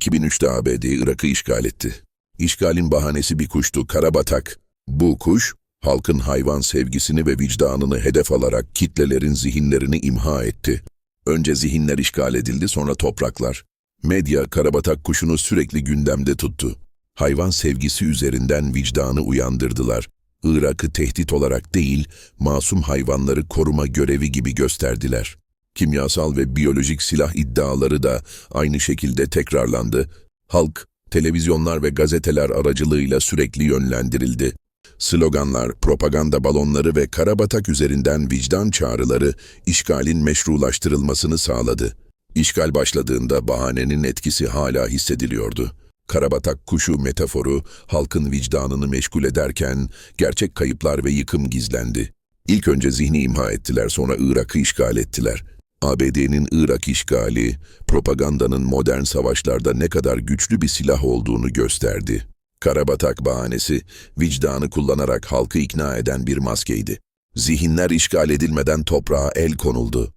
2003'te ABD Irak'ı işgal etti. İşgalin bahanesi bir kuştu, karabatak. Bu kuş, halkın hayvan sevgisini ve vicdanını hedef alarak kitlelerin zihinlerini imha etti. Önce zihinler işgal edildi, sonra topraklar. Medya, karabatak kuşunu sürekli gündemde tuttu. Hayvan sevgisi üzerinden vicdanı uyandırdılar. Irak'ı tehdit olarak değil, masum hayvanları koruma görevi gibi gösterdiler. Kimyasal ve biyolojik silah iddiaları da aynı şekilde tekrarlandı. Halk, televizyonlar ve gazeteler aracılığıyla sürekli yönlendirildi. Sloganlar, propaganda balonları ve karabatak üzerinden vicdan çağrıları işgalin meşrulaştırılmasını sağladı. İşgal başladığında bahanenin etkisi hala hissediliyordu. Karabatak kuşu metaforu halkın vicdanını meşgul ederken gerçek kayıplar ve yıkım gizlendi. İlk önce zihni imha ettiler sonra Irak'ı işgal ettiler. ABD'nin Irak işgali, propagandanın modern savaşlarda ne kadar güçlü bir silah olduğunu gösterdi. Karabatak bahanesi, vicdanı kullanarak halkı ikna eden bir maskeydi. Zihinler işgal edilmeden toprağa el konuldu.